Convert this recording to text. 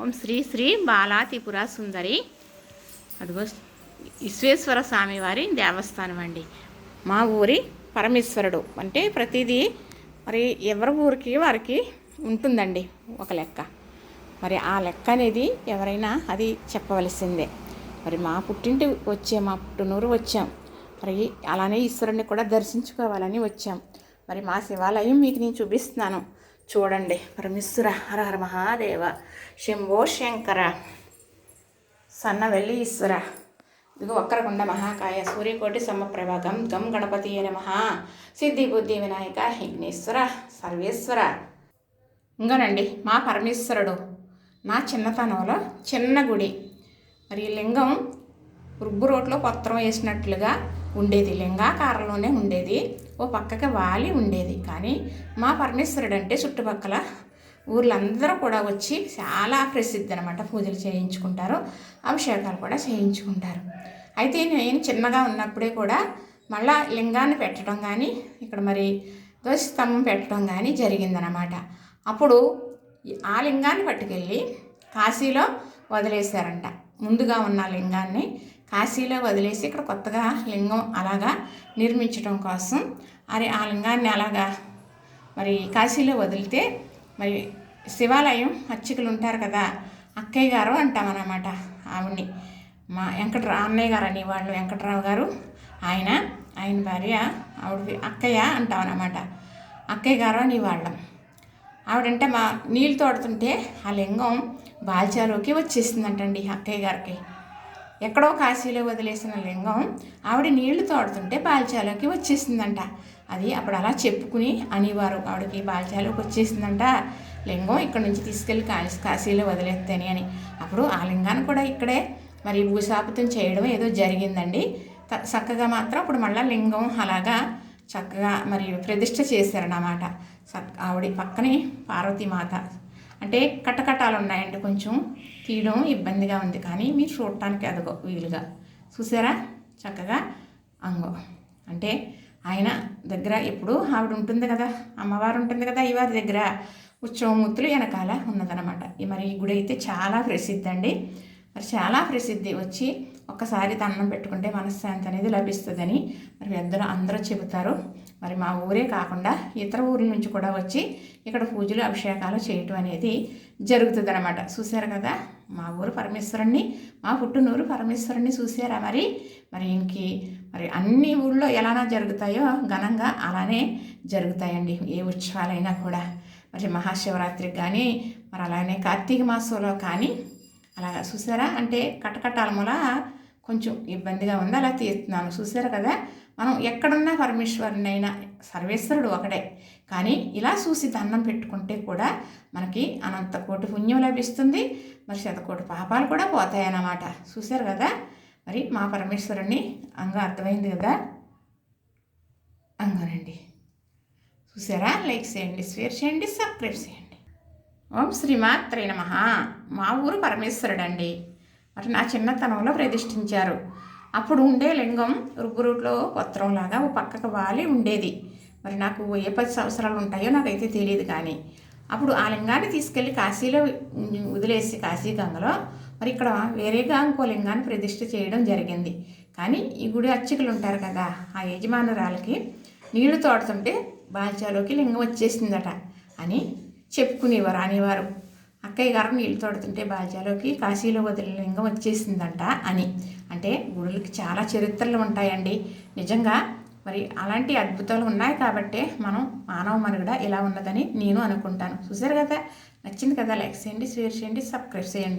ఓం శ్రీ శ్రీ బాలా త్రిపుర సుందరి. అదిగో విశ్వేశ్వర స్వామివారి దేవస్థానం అండి. మా ఊరి పరమేశ్వరుడు. అంటే ప్రతిదీ మరి ఎవరి ఊరికి వారికి ఉంటుందండి ఒక లెక్క. మరి ఆ లెక్క అనేది ఎవరైనా అది చెప్పవలసిందే. మరి మా పుట్టింటి వచ్చే మా పుట్టినూరు వచ్చాం. మరి అలానే ఈశ్వరుని కూడా దర్శించుకోవాలని వచ్చాం. మరి మా శివాలయం మీకు నేను చూపిస్తున్నాను. చూడండి. పరమేశ్వర హర హర మహాదేవ. శంభో శంకర. సన్న వెళ్ళి ఈశ్వర ఇదిగో వక్రకుండ మహాకాయ సూర్యకోటి సమప్రభ గం గం గణపతి నమ. సిద్ధి బుద్ధి వినాయక విఘ్నేశ్వర సర్వేశ్వర. ఇంకానండి మా పరమేశ్వరుడు నా చిన్నతనంలో చిన్న గుడి. మరి లింగం రుబ్బు రోట్లో పత్రం వేసినట్లుగా ఉండేది. లింగాకారంలోనే ఉండేది. ఓ పక్కకి వాలి ఉండేది. కానీ మా పరమేశ్వరుడు అంటే చుట్టుపక్కల ఊర్లందరూ కూడా వచ్చి చాలా ప్రసిద్ధి అనమాట పూజలు చేయించుకుంటారు. అభిషేకాలు కూడా చేయించుకుంటారు. అయితే నేను చిన్నగా ఉన్నప్పుడే కూడా మళ్ళా లింగాన్ని పెట్టడం కానీ ఇక్కడ మరి ధ్వజస్తంభం స్తంభం పెట్టడం కానీ జరిగిందనమాట అప్పుడు ఆ లింగాన్ని పట్టుకెళ్ళి కాశీలో వదిలేశారంట. ముందుగా ఉన్న లింగాన్ని కాశీలో వదిలేసి ఇక్కడ కొత్తగా లింగం అలాగా నిర్మించడం కోసం. మరి ఆ లింగాన్ని అలాగా మరి కాశీలో వదిలితే మరి శివాలయం అర్చకులు ఉంటారు కదా అక్కయ్య గారు అంటామన్నమాట ఆవిడ్ని. మా వెంకటరావు అన్నయ్య గారు అనేవాళ్ళు వెంకటరావు గారు. ఆయన ఆయన భార్య ఆవిడ అక్కయ్య అంటామన్నమాట. అక్కయ్య గారు అనేవాళ్ళం ఆవిడంటే మా నీళ్ళు తోడుతుంటే ఆ లింగం బాల్చాలోకి వచ్చేసిందంటండి అక్కయ్య గారికి. ఎక్కడో కాశీలో వదిలేసిన లింగం ఆవిడ నీళ్ళు తోడుతుంటే బాల్చాలోకి వచ్చేసిందంట. అది అప్పుడు అలా చెప్పుకుని అనేవారు ఆవిడకి బాల్చాలోకి వచ్చేసిందంట. లింగం ఇక్కడ నుంచి తీసుకెళ్ళి కాశీ కాశీలో వదిలేస్తేనే అని. అప్పుడు ఆ లింగాన్ని కూడా ఇక్కడే మరి భూశాపితం చేయడం ఏదో జరిగిందండి. చక్కగా మాత్రం ఇప్పుడు మళ్ళీ లింగం అలాగా చక్కగా మరి ప్రతిష్ట చేశారన్నమాట. ఆవిడ పక్కనే పార్వతీమాత అంటే కట్టకట్టాలు ఉన్నాయండి కొంచెం. తీయడం ఇబ్బందిగా ఉంది కానీ మీరు చూడటానికి అదగో వీలుగా. చూసారా? చక్కగా అంగో. అంటే ఆయన దగ్గర ఎప్పుడు ఆవిడ ఉంటుంది కదా. అమ్మవారు ఉంటుంది కదా ఈ వారి దగ్గర. ఉత్సవమూర్తులు వెనకాల ఉన్నదనమాట మరి ఈ గుడి అయితే చాలా ప్రసిద్ధి అండి. మరి చాలా ప్రసిద్ధి. వచ్చి ఒక్కసారి దండం పెట్టుకుంటే మనశ్శాంతి అనేది లభిస్తుందని మరి పెద్దలు అందరూ చెబుతారు. మరి మా ఊరే కాకుండా ఇతర ఊర్ల నుంచి కూడా వచ్చి ఇక్కడ పూజలు అభిషేకాలు చేయటం అనేది జరుగుతుంది అనమాట చూసారు కదా? మా ఊరు పరమేశ్వరుణ్ణి మా పుట్టినూరు పరమేశ్వరుణ్ణి చూసారా మరి? మరి ఇంకి మరి అన్ని ఊళ్ళో ఎలానా జరుగుతాయో ఘనంగా అలానే జరుగుతాయండి ఏ ఉత్సవాలైనా కూడా. మరి మహాశివరాత్రికి కానీ మరి అలానే కార్తీక మాసంలో కానీ అలాగా చూసారా అంటే కట్టకట్టాల మూల కొంచెం ఇబ్బందిగా ఉంది. అలా తీస్తున్నాను. చూసారు కదా? మనం ఎక్కడున్నా పరమేశ్వరునైనా సర్వేశ్వరుడు ఒకడే. కానీ ఇలా చూసి దండం పెట్టుకుంటే కూడా మనకి అనంత కోటి పుణ్యం లభిస్తుంది. మరి శతకోటి పాపాలు కూడా పోతాయన్నమాట. చూశారు కదా? మరి మా పరమేశ్వరుణ్ణి అంగ అర్థమైంది కదా? అంగనండి చూసారా? లైక్ చేయండి షేర్ చేయండి సబ్స్క్రైబ్ చేయండి. ఓం శ్రీమాత్రే నమ. మా ఊరు పరమేశ్వరుడు అండి అటు నా చిన్నతనంలో ప్రతిష్ఠించారు. అప్పుడు ఉండే లింగం రుబ్బురుట్లో పత్రంలాగా ఓ పక్కకు వాలి ఉండేది. మరి నాకు ఏ పది సంవత్సరాలు ఉంటాయో నాకైతే తెలియదు కానీ అప్పుడు ఆ లింగాన్ని తీసుకెళ్ళి కాశీలో వదిలేసి కాశీ గంగలో మరి ఇక్కడ వేరేగా ఇంకో లింగాన్ని ప్రతిష్ఠ చేయడం జరిగింది. కానీ ఈ గుడి అర్చకులు ఉంటారు కదా ఆ యజమానురాలకి నీళ్ళు తోడుతుంటే బాల్చాలోకి లింగం వచ్చేసిందట అని చెప్పుకునేవారు అనేవారు. అక్కయ్య గారు నీళ్ళు తోడుతుంటే బాల్యాలోకి కాశీలో వదిలిన లింగం వచ్చేసిందంట అని. అంటే గుడులకి చాలా చరిత్రలు ఉంటాయండి. నిజంగా మరి అలాంటి అద్భుతాలు ఉన్నాయి కాబట్టే మనం మానవ మనుగడ ఇలా ఉన్నదని నేను అనుకుంటాను. చూసారు కదా? నచ్చింది కదా? లైక్ చేయండి షేర్ చేయండి సబ్స్క్రైబ్ చేయండి.